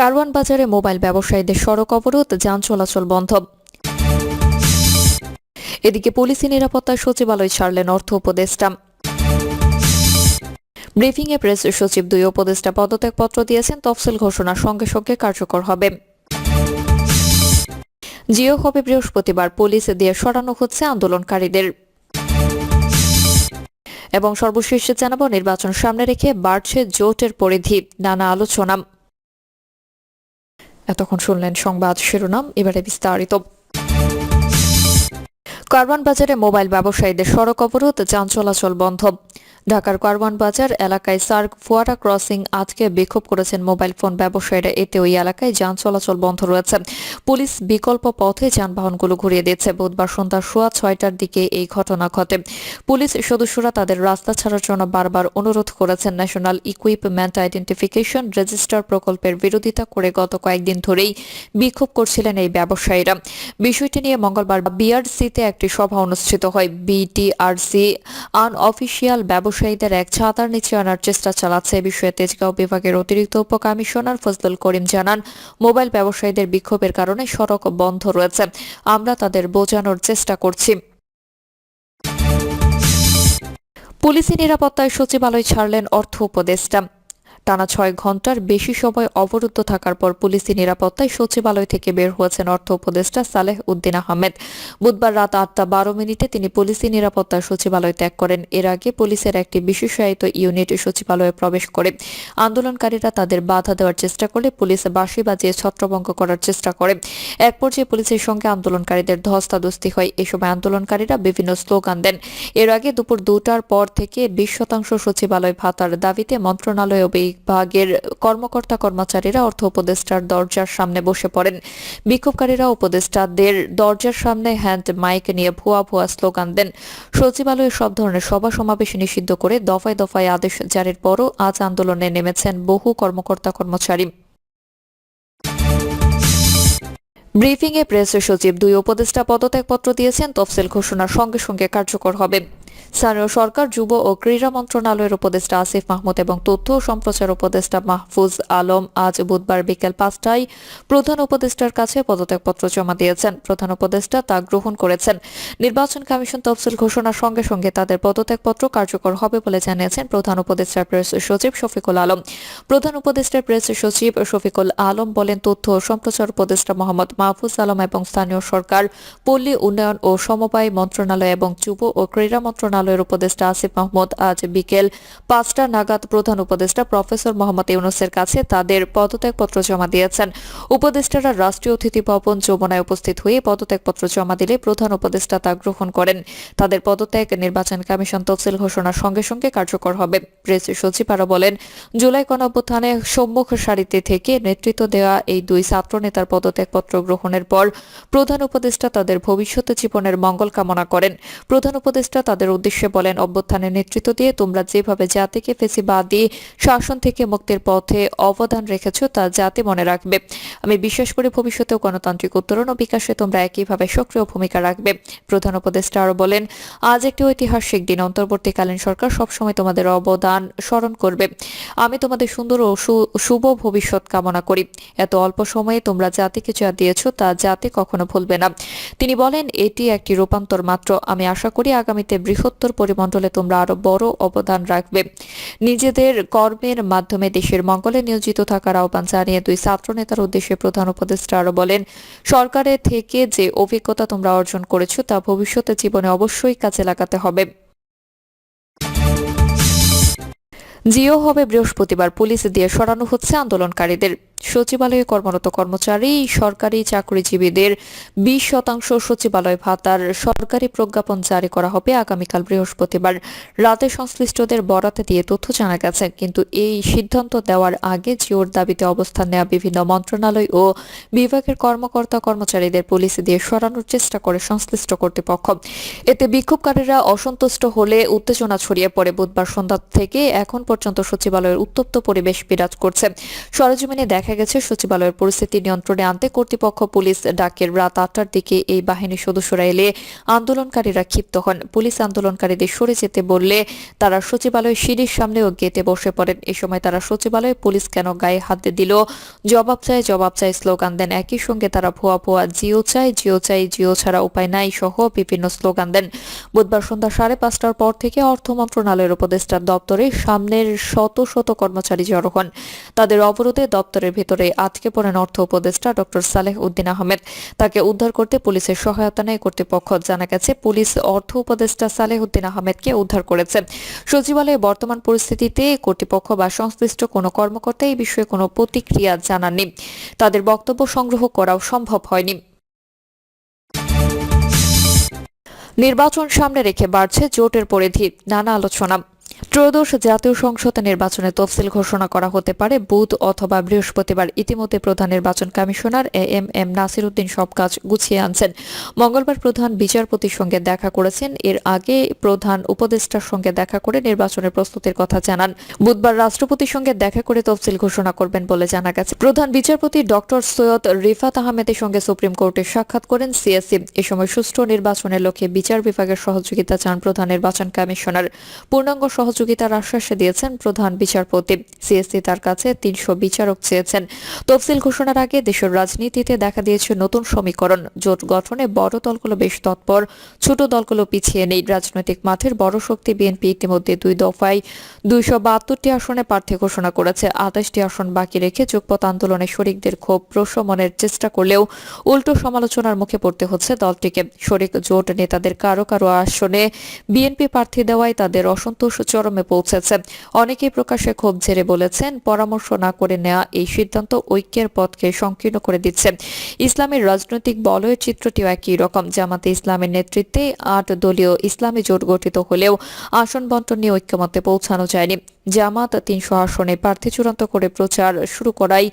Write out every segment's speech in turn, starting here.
কারওয়ান বাজারে মোবাইল ব্যবসায়ীদের সড়ক অবরোধ, যান চলাচল বন্ধ। এদিকে পুলিশি নিরাপত্তায় সচিবালয় ছাড়লেন অর্থ উপদেষ্টা। ব্রিফিংয়ে প্রেস সচিব দুই উপদেষ্টা পদত্যাগপত্র দিয়েছেন, তফসিল ঘোষণার সঙ্গে সঙ্গে কার্যকর হবে। জিও হবে বৃহস্পতিবার, পুলিশ দিয়ে সরানো হচ্ছে আন্দোলনকারীদের। এবং সর্বশেষ জানাব, নির্বাচন সামনে রেখে বাড়ছে জোটের পরিধি, নানা আলোচনা। এতক্ষণ শুনলেন সংবাদ শিরোনাম এবারে বিস্তারিত। কারওয়ান বাজারে মোবাইল ব্যবসায়ীদের সড়ক অবরোধ, যান চলাচল বন্ধ। ঢাকার কারওয়ান বাজার এলাকায় সার্ক ফোয়ারা ক্রসিং আজকে বিক্ষোভ করেছেন মোবাইল ফোন ব্যবসায়ীরা। এতে ওই এলাকায় যান চলাচল বন্ধ রয়েছে। পুলিশ বিকল্প পথে যানবাহনগুলো ঘুরিয়ে দিচ্ছে বুধবার সন্ধ্যা সোয়া ছয়টার দিকে এই ঘটনা ঘটে। পুলিশ সদস্যরা তাদের রাস্তা ছাড়ার জন্য বারবার অনুরোধ করেছেন। ন্যাশনাল ইকুইপমেন্ট আইডেন্টিফিকেশন রেজিস্টার প্রকল্পের বিরোধিতা করে গত কয়েকদিন ধরেই বিক্ষোভ করছিলেন এই ব্যবসায়ীরা। বিষয়টি নিয়ে মঙ্গলবার বিআরসিতে একটি সভা অনুষ্ঠিত হয়। বিটিআরসি আনঅফিসিয়াল ব্যবসায়ীদের এক ছাতার নিচে আনার চেষ্টা চালাচ্ছে এ বিষয়ে তেজগাঁও বিভাগের অতিরিক্ত উপ কমিশনার ফজলুল করিম জানান, মোবাইল ব্যবসায়ীদের বিক্ষোভের কারণে সড়ক বন্ধ রয়েছে। আমরা তাদের বোঝানোর চেষ্টা করছি। পুলিশি নিরাপত্তায় সচিবালয় ছাড়লেন অর্থ উপদেষ্টা। টানা ছয় ঘণ্টার বেশি সময় অবরুদ্ধ থাকার পর পুলিশি নিরাপত্তায় সচিবালয় থেকে বের হয়েছেন অর্থ উপদেষ্টা সালেহ উদ্দিন আহমেদ। বুধবার রাত আটটা বারো মিনিটে তিনি পুলিশি নিরাপত্তার সচিবালয় ত্যাগ করেন। এর আগে পুলিশের একটি বিশেষায়িত ইউনিট সচিবালয়ে প্রবেশ করে। আন্দোলনকারীরা তাদের বাধা দেওয়ার চেষ্টা করলে পুলিশ বাঁশি বাজিয়ে ছত্রভঙ্গ করার চেষ্টা করে। এক পর্যায়ে পুলিশের সঙ্গে আন্দোলনকারীদের ধস্তাধস্তি হয়। এ সময় আন্দোলনকারীরা বিভিন্ন স্লোগান দেন। এর আগে দুপুর দুটার পর থেকে বিশ শতাংশ সচিবালয় ভাতার দাবিতে মন্ত্রণালয় ও বিভাগের কর্মকর্তা কর্মচারীরা অর্থ উপদেষ্টার দরজার সামনে বসে পড়েন। বিক্ষোভকারীরা উপদেষ্টাদের দরজার সামনে হ্যান্ড মাইক নিয়ে ভুয়া ভুয়া স্লোগান দেন। সচিবালয়ে সব ধরনের সভা সমাবেশ নিষিদ্ধ করে দফায় দফায় আদেশ জারির পরও আজ আন্দোলনে নেমেছেন বহু কর্মকর্তা কর্মচারী। ব্রিফিংয়ে প্রেস সচিব দুই উপদেষ্টা পদত্যাগপত্র দিয়েছেন। তফসিল ঘোষণার সঙ্গে সঙ্গে কার্যকর হবে। স্থানীয় সরকার, যুব ও ক্রীড়া মন্ত্রণালয়ের উপদেষ্টা আসিফ মাহমুদ এবং তথ্য ও সম্প্রচার উপদেষ্টা মাহফুজ আলম আজ বুধবার বিকেল পাঁচটায় প্রধান উপদেষ্টার কাছে পদত্যাগপত্র জমা দিয়েছেন। প্রধান উপদেষ্টা তা গ্রহণ করেছেন। নির্বাচন কমিশন তফসিল ঘোষণার সঙ্গে সঙ্গে তাদের পদত্যাগপত্র কার্যকর হবে বলে জানিয়েছেন প্রধান উপদেষ্টার প্রেস সচিব শফিকুল আলম। প্রধান উপদেষ্টার প্রেস সচিব শফিকুল আলম বলেন, তথ্য ও সম্প্রচার উপদেষ্টা মোহাম্মদ মাহফুজ আলম এবং স্থানীয় সরকার, পল্লী উন্নয়ন ও সমবায় মন্ত্রণালয় এবং যুব ও ক্রীড়া মন্ত্রণালয়ের উপদেষ্টা আসিফ মাহমুদ আজ বিকেল পাঁচটা নাগাদ প্রধান উপদেষ্টা প্রফেসর মোহাম্মদ ইউনুসের কাছে তাদের পদত্যাগপত্র জমা দিয়েছেন। উপদেষ্টারা রাষ্ট্রীয় অতিথি ভবন যমুনায় উপস্থিত হয়ে পদত্যাগপত্র জমা দিলে প্রধান উপদেষ্টা তা গ্রহণ করেন। তাদের পদত্যাগ, নির্বাচন কমিশন তফসিল ঘোষণার সঙ্গে সঙ্গে কার্যকর হবে। প্রেস সচিব আরও বলেন, জুলাই গণঅভ্যুত্থানে সম্মুখ সারিতে থেকে নেতৃত্ব দেওয়া এই দুই ছাত্র নেতার পদত্যাগপত্র গ্রহণের পর প্রধান উপদেষ্টা তাদের ভবিষ্যৎ জীবনের মঙ্গল কামনা করেন। প্রধান উপদেষ্টা তাদের উদ্দেশ্যে বলেন, অভ্যুত্থানের নেতৃত্ব দিয়ে তোমরা যেভাবে জাতিকে ফেসিবাদী, শাসন থেকে মুক্তির পথে অবদান রেখেছ তা জাতি মনে রাখবে। আমি বিশ্বাস করি ভবিষ্যতেও গণতান্ত্রিক উত্তরণ ও বিকাশে তোমরা একইভাবে সক্রিয় ভূমিকা রাখবে। প্রধান উপদেষ্টা আরও বলেন, আজ একটি ঐতিহাসিক দিন, অন্তর্বর্তীকালীন সরকার সবসময় তোমাদের অবদান স্মরণ করবে। আমি তোমাদের সুন্দর ও শুভ ভবিষ্যৎ কামনা করি। এত অল্প সময়ে তোমরা জাতিকে যা দিয়েছ তা জাতি কখনো ভুলবে না। তিনি বলেন, এটি একটি রূপান্তর মাত্র। আমি আশা করি আগামীতে বৃহত্তর পরিমণ্ডলে তোমরা আরও বড় অবদান রাখবে। নিজেদের কর্মের মাধ্যমে দেশের মঙ্গলে নিয়োজিত থাকার আহ্বান জানিয়ে দুই ছাত্র নেতার উদ্দেশ্যে প্রধান উপদেষ্টা আরও বলেন সরকারের থেকে যে অভিজ্ঞতা তোমরা অর্জন করেছ তা ভবিষ্যতে জীবনে অবশ্যই কাজে লাগাতে হবে। জিও হবে বৃহস্পতিবার। পুলিশ দিয়ে সরানো হচ্ছে আন্দোলনকারীদের। সচিবালয়ে কর্মরত কর্মচারী, সরকারি চাকরিজীবীদের বিশ শতাংশ সচিবালয় ভাতার সরকারি প্রজ্ঞাপন জারি করা হবে আগামীকাল বৃহস্পতিবার। রাতে সংশ্লিষ্টদের বরাতে দিয়ে তথ্য জানা গেছে, কিন্তু এই সিদ্ধান্ত দেওয়ার আগে জিওর দাবিতে অবস্থান নেওয়া বিভিন্ন মন্ত্রণালয় ও বিভাগের কর্মকর্তা কর্মচারীদের পুলিশ দিয়ে সরানোর চেষ্টা করে সংশ্লিষ্ট কর্তৃপক্ষ। এতে বিক্ষোভকারীরা অসন্তুষ্ট হলে উত্তেজনা ছড়িয়ে পড়ে বুধবার সন্ধ্যা থেকে এখন পর্যন্ত সচিবালয়ের উত্তপ্ত পরিবেশ বিরাজ করছে। সরজমিনে দেখা দেখা গেছে, সচিবালয়ের পরিস্থিতি নিয়ন্ত্রণে আনতে কর্তৃপক্ষ পুলিশ ডাকের রাত আটটার দিকে এই বাহিনীর সদস্যরা এলে আন্দোলনকারীরা ক্ষিপ্ত হন। পুলিশ আন্দোলনকারীদের সরে যেতে বললে তারা সচিবালয় সিঁড়ির সামনে ও বসে পড়েন। এ সময় তারা সচিবালয়ে পুলিশ কেন গায়ে হাত দিল? জবাব চায় জবাব চায় স্লোগান দেন। একই সঙ্গে তারা ভুয়া ভুয়া জিও চাই জিও চাই জিও ছাড়া উপায় নাই সহ বিভিন্ন স্লোগান দেন। বুধবার সন্ধ্যা সাড়ে পাঁচটার পর থেকে অর্থ মন্ত্রণালয়ের উপদেষ্টার দপ্তরে সামনের শত শত কর্মচারী জড়ো হন। তাদের অবরোধে দপ্তরের ভেতরে আটকে পড়েন অর্থ উপদেষ্টা ডক্টর সালেহ উদ্দিন আহমেদ। তাকে উদ্ধার করতে পুলিশের সহায়তা নেয় কর্তৃপক্ষ। জানা গেছে, পুলিশ অর্থ উপদেষ্টা সালেহ উদ্দিন আহমেদকে উদ্ধার করেছে। সচিবালয়ে বর্তমান পরিস্থিতিতে কর্তৃপক্ষ বা সংশ্লিষ্ট কোনো কর্মকর্তা এই বিষয়ে কোনো প্রতিক্রিয়া জানাননি। তাদের বক্তব্য সংগ্রহ করাও সম্ভব হয়নি। নির্বাচন সামনে রেখে বাড়ছে জোটের পরিধি। নানা আলোচনা। ত্রয়োদশ জাতীয় সংসদ নির্বাচনে তফসিল ঘোষণা করা হতে পারে। বুধ অথবা বৃহস্পতিবার ইতিমধ্যে প্রধান নির্বাচন commissioner A M M Nasir Uddin সব কাজ গুছিয়ে আনছেন। মঙ্গলবার প্রধান বিচারপতির সঙ্গে দেখা করেছেন। এর আগে প্রধান উপদেষ্টার সঙ্গে দেখা করে নির্বাচনের প্রস্তুতির কথা জানান। বুধবার রাষ্ট্রপতির সঙ্গে দেখা করে তফসিল ঘোষণা করবেন বলে জানা গেছে। প্রধান বিচারপতি ডক্টর সৈয়দ রিফাত আহমেদের সঙ্গে সুপ্রিম কোর্টে সাক্ষাৎ করেন সিএসসি। এ সময় সুষ্ঠু নির্বাচনের লক্ষ্যে বিচার বিভাগের সহযোগিতা চান প্রধান নির্বাচন কমিশনার। পূর্ণাঙ্গ সহযোগিতার আশ্বাস দিয়েছেন প্রধান বিচারপতি। সিএসসি তার কাছে তিনশো বিচারক চেয়েছেন। তফসিল ঘোষণার আগে দেশের রাজনীতিতে দেখা দিয়েছে নতুন সমীকরণ। জোট গঠনে বড় দলগুলো বেশ তৎপর, ছোট দলগুলো পিছিয়ে নেই। রাজনৈতিক মাঠের বড় শক্তি বিএনপি ইতিমধ্যে দুই দফায় দুইশো বাহাত্তরটি আসনে প্রার্থী ঘোষণা করেছে। আঠাশটি আসন বাকি রেখে যুগপথ আন্দোলনে শরিকদের ক্ষোভ প্রশমনের চেষ্টা করলেও উল্টো সমালোচনার মুখে পড়তে হচ্ছে দলটিকে। শরিক জোট নেতাদের কারও কারও আসনে বিএনপি প্রার্থী দেওয়ায় তাদের অসন্তোষ চরমে পৌঁছেছে। অনেকেই প্রকাশ্যে ক্ষোভ ঝেড়ে বলেছেন, পরামর্শ না করে নেওয়া এই সিদ্ধান্ত ঐক্যের পথকে সংকীর্ণ করে দিচ্ছে। ইসলামের রাজনৈতিক বলয়ের চিত্রটিও একই রকম। জামাতে ইসলামের নেতৃত্বে আট দলীয় ইসলামী জোট গঠিত হলেও আসন বন্টন নিয়ে ঐক্যমতে পৌঁছানো যায়নি। জামাত তিনশো আসনে প্রার্থী চূড়ান্ত করে প্রচার শুরু করায়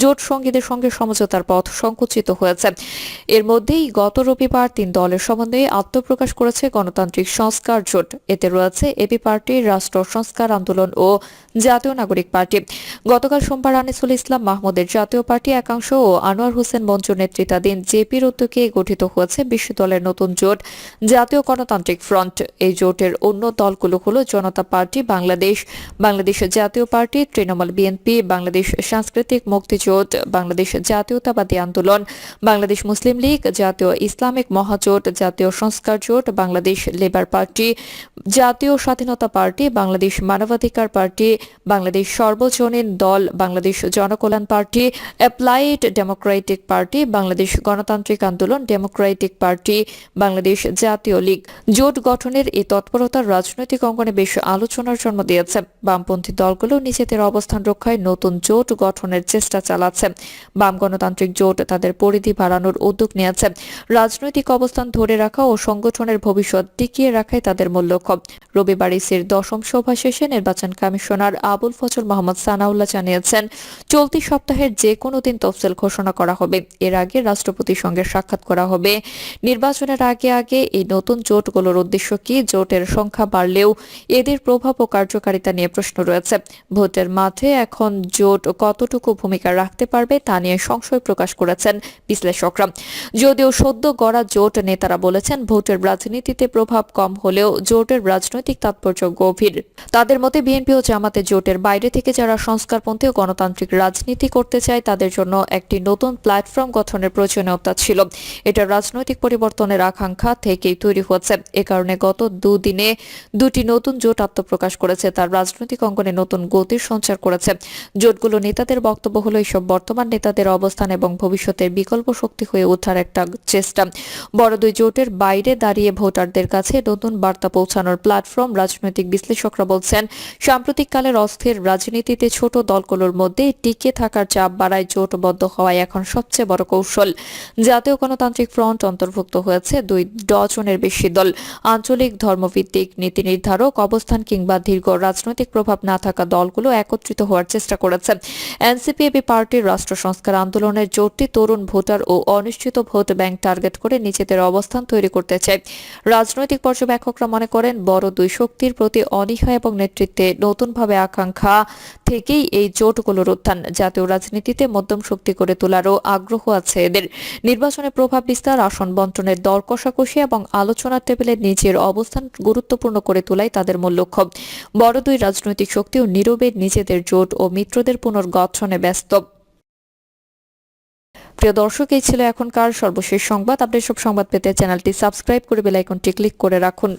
জোট সঙ্গীদের সঙ্গে সমঝোতার পথ সংকুচিত হয়েছে। এর মধ্যেই গত রবিবার তিন দলের সমন্বয়ে আত্মপ্রকাশ করেছে গণতান্ত্রিক সংস্কার জোট। এতে রয়েছে এবি পার্টি, রাষ্ট্র সংস্কার আন্দোলন ও জাতীয় নাগরিক পার্টি। গতকাল সোমবার আনিসুল ইসলাম মাহমুদের জাতীয় পার্টি একাংশ ও আনোয়ার হোসেন মঞ্জুর নেতৃত্বাধীন জেপির উদ্যোগে গঠিত হয়েছে বিশ্ব দলের নতুন জোট, জাতীয় গণতান্ত্রিক ফ্রন্ট। এই জোটের অন্য দলগুলো হল জনতা পার্টি, বাংলাদেশ বাংলাদেশ জাতীয় পার্টি, তৃণমূল বিএনপি বাংলাদেশ সাংস্কৃতিক মুক্তিজোট বাংলাদেশ জাতীয়তাবাদী আন্দোলন, বাংলাদেশ মুসলিম লীগ, জাতীয় ইসলামিক মহাজোট, জাতীয় সংস্কার জোট, বাংলাদেশ লেবার পার্টি, জাতীয় স্বাধীনতা পার্টি, বাংলাদেশ মানবাধিকার পার্টি, বাংলাদেশ সর্বজনীন দল, Bangladesh Janakalyan party, applied democratic party, Bangladesh Ganatantrik Andolan, democratic party, Bangladesh জাতীয় লীগ। জোট গঠনের এই তৎপরতা রাজনৈতিক অঙ্গনে বেশ আলোচনার জন্ম দিয়েছে। বামপন্থী দলগুলো নিজেদের অবস্থান রক্ষায় নতুন জোট গঠনের চেষ্টা চালাচ্ছে। বাম গণতান্ত্রিক জোট তাদের পরিধি বাড়ানোর উদ্যোগ নিয়েছে। রাজনৈতিক অবস্থান ধরে রাখা ও সংগঠনের ভবিষ্যৎ টিকিয়ে রাখাই তাদের মূল লক্ষ্য। রবিবার ইসির দশম সভা শেষে নির্বাচন কমিশনার আবুল ফজল মোহাম্মদ সানাউল্লাহ জানিয়েছেন, চলতি সপ্তাহের যে কোনো দিন তফসিল ঘোষণা করা হবে। এর আগে রাষ্ট্রপতির সঙ্গে সাক্ষাৎ করা হবে। নির্বাচনের আগে আগে এই নতুন জোটগুলোর উদ্দেশ্য কি? জোটের সংখ্যা বাড়লেও এদের প্রভাব ও কার্যকারিতা নিয়ে প্রশ্ন রয়েছে। ভোটের মাঠে এখন জোট কতটুকু ভূমিকা রাখতে পারবে তা নিয়ে সংশয় প্রকাশ করেছেন বিশ্লেষকরা। যদিও সদ্য গড়া জোট নেতারা বলেছেন, ভোটের রাজনীতিতে প্রভাব কম হলেও জোটের রাজনৈতিক তাৎপর্য গভীর। তাদের মতে, বিএনপি ও জামাতে জোটের বাইরে থেকে যারা সংস্কারপন্থী ও গণতান্ত্রিক রাজনীতি করতে চায়, তাদের জন্য একটি নতুন প্ল্যাটফর্ম গঠনের প্রয়োজনীয়তা ছিল। এটা রাজনৈতিক পরিবর্তনের আকাঙ্ক্ষা থেকেই তৈরি হচ্ছে এ কারণে গত দুদিনে দুটি নতুন জোট আত্মপ্রকাশ করেছে তার রাজনৈতিক অঙ্গনে নতুন গতির সঞ্চার করেছে। জোটগুলো নেতাদের বক্তব্য হলো এইসব বর্তমান নেতাদের অবস্থান এবং ভবিষ্যতের বিকল্প শক্তি হয়ে ওঠার একটা চেষ্টা। বড় দুই জোটের বাইরে দাঁড়িয়ে ভোটারদের কাছে নতুন বার্তা পৌঁছানোর প্ল্যাটফর্ম রাজনৈতিক বিশ্লেষকরা বলছেন সাম্প্রতিককালের অস্থির রাজনীতিতে ছোট দলগুলোর মধ্যে টিকে থাকার চাপ বাড়ায় জোটবদ্ধ হওয়ায় এখন সবচেয়ে বড় কৌশল। জাতীয় গণতান্ত্রিক ফ্রন্ট অন্তর্ভুক্ত হয়েছে দুই ডজনের বেশি দল। আঞ্চলিক ধর্মভিত্তিক নীতি নির্ধারক, অবস্থান কিংবা দীর্ঘ রাজনৈতিক প্রভাব না থাকা দলগুলো একত্রিত হওয়ার চেষ্টা করেছে। এনসিপি এবি পার্টির রাষ্ট্র সংস্কার আন্দোলনের জোটটি তরুণ ভোটার ও অনিশ্চিত ভোট ব্যাংক টার্গেট করে নিজেদের অবস্থান তৈরি করতে চায় রাজনৈতিক পর্যবেক্ষকরা মনে করেন, বড় দুই শক্তির প্রতি অনীহা এবং নেতৃত্বে নতুনভাবে আকাঙ্ক্ষা থেকেই এই জোটগুলোর উত্থান। জাতীয় রাজনীতিতে মধ্যম শক্তি করে তোলারও আগ্রহ আছে এদের। নির্বাচনে প্রভাব বিস্তার, আসন বন্টনের দর কষাকষি এবং আলোচনার টেবিলে নিজের অবস্থান গুরুত্বপূর্ণ করে তোলাই তাদের মূল লক্ষ্য। বড় দুই রাজনৈতিক শক্তিও নীরবে নিজেদের জোট ও মিত্রদের পুনর্গঠনে ব্যস্ত। প্রিয় দর্শক, এই ছিল এখনকার সর্বশেষ সংবাদ। আপনি সব সংবাদ পেতে চ্যানেলটি সাবস্ক্রাইব করে বেল আইকনটি ক্লিক করে রাখুন।